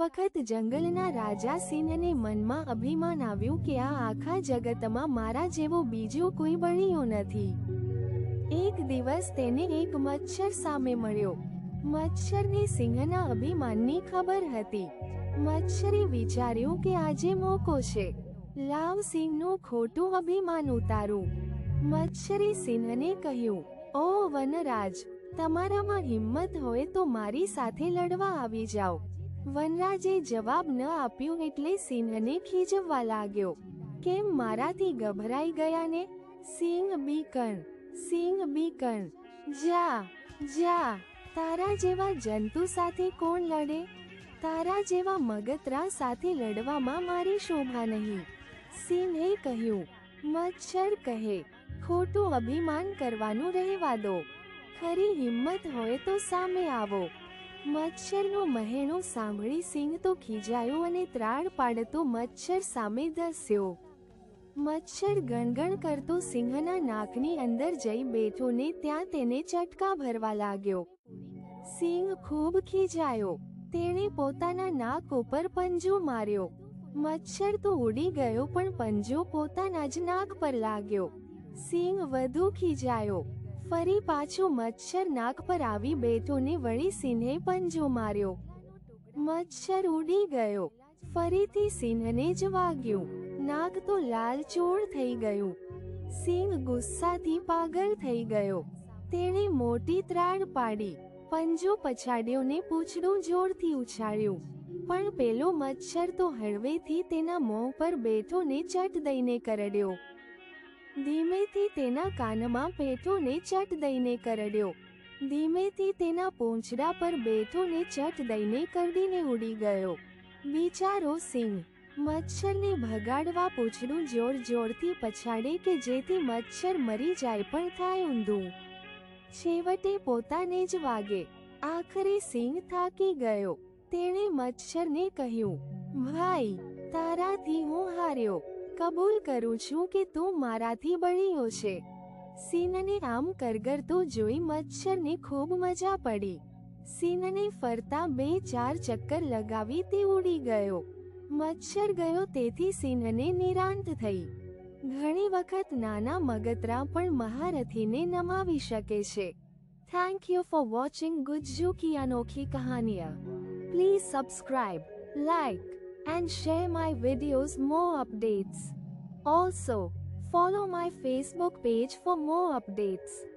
વખત જંગલના રાજા સિંહને મનમાં અભિમાન આવ્યું કે આ આખા જગતમાં મારા જેવો બીજો કોઈ બળિયો નથી. એક દિવસ તેને એક મચ્છર સામે મળ્યો. મચ્છરને સિંહના અભિમાનની ખબર હતી. મચ્છરે વિચાર્યું કે આજે મોકો છે. લાવ સિંહનું ખોટું અભિમાન ઉતારું. મચ્છરે સિંહને કહ્યું, ઓ વનરાજ, તમારામાં હિંમત હોય તો મારી સાથે લડવા આવી જાઓ. વનરાજે જવાબ ન આપ્યો એટલે સિંહને ખીજવવા લાગ્યો. કેમ મારાથી ગભરાઈ ગયા ને? સિંહ બીકણ સિંહ બીકણ જા જા, તારા જેવા જંતુ સાથે કોણ લડે? તારા જેવા મગતરા સાથે લડવામાં મારી શોભા નહીં. સિંહે કહ્યું, મચ્છર કહે, ખોટું અભિમાન કરવાનું રહેવા દો. ખરી હિંમત હોય તો સામે આવો. મચ્છરનું મહેણું સાંભળી સિંહ તો ખીજાયો અને ત્રાળ પાડતો મચ્છર સામે ધસ્યો. મચ્છર ગણગણ કરતો સિંહના નાકની અંદર જઈ બેઠો ને ત્યાં તેને ચટકા ભરવા લાગ્યો. સિંહ ખૂબ ખીજાયો. તેણે પોતાના નાક ઉપર પંજો માર્યો. મચ્છર તો ઉડી ગયો પણ પંજો પોતાના જ નાક પર લાગ્યો. સિંહ વધુ ખીજાયો. ફરી પાછો મચ્છર નાક પર આવી બેઠો ને વળી સિંહે પંજો માર્યો. મચ્છર ઉડી ગયો. ફરીથી સિંહને જ વાગ્યું. નાક તો લાલચોળ થઈ ગયું. સિંહ ગુસ્સાથી પાગલ થઈ ગયો. તેણે મોટી ત્રાડ પાડી. પંજો પછાડ્યો ને પૂંછડું જોરથી ઉછાળ્યું. પણ પેલો મચ્છર તો હળવેથી તેના મોં પર બેઠો ને ચટ દઈને કરડ્યો. ધીમેથી તેના કાનમાં પેઠોને ચટ દઈને કરડ્યો. ધીમેથી તેના પૂંછડા પર બેઠોને ચટ દઈને કરડીને ઉડી ગયો. બિચારો સિંહ, મચ્છરને ભગાડવા પૂંછડું જોર જોરથી પછાડે કે જેથી મચ્છર મરી જાય પણ થાય ઊંધું. છેવટે પોતાને જ વાગે. આખરે સિંહ થાકી ગયો. તેણે મચ્છરને કહ્યું, ભાઈ, તારાથી હું હાર્યો. કબૂલ કરું છું કે તું મારાથી બળ્યો છે. સિંહને આમ કરગરતો જોઈ મચ્છરને ખૂબ મજા પડી. સિંહને ફરતા બે ચાર ચક્કર લગાવી તે ઉડી ગયો. મચ્છર ગયો તેથી સિંહને નિરાંત થઈ. ઘણી વખત નાના મગતરા પણ મહારથીને નમાવી શકે છે. Thank you for watching Gujju કી અનોખી કહાનિયા. Please subscribe like and share my videos more updates. Also, follow my Facebook page for more updates.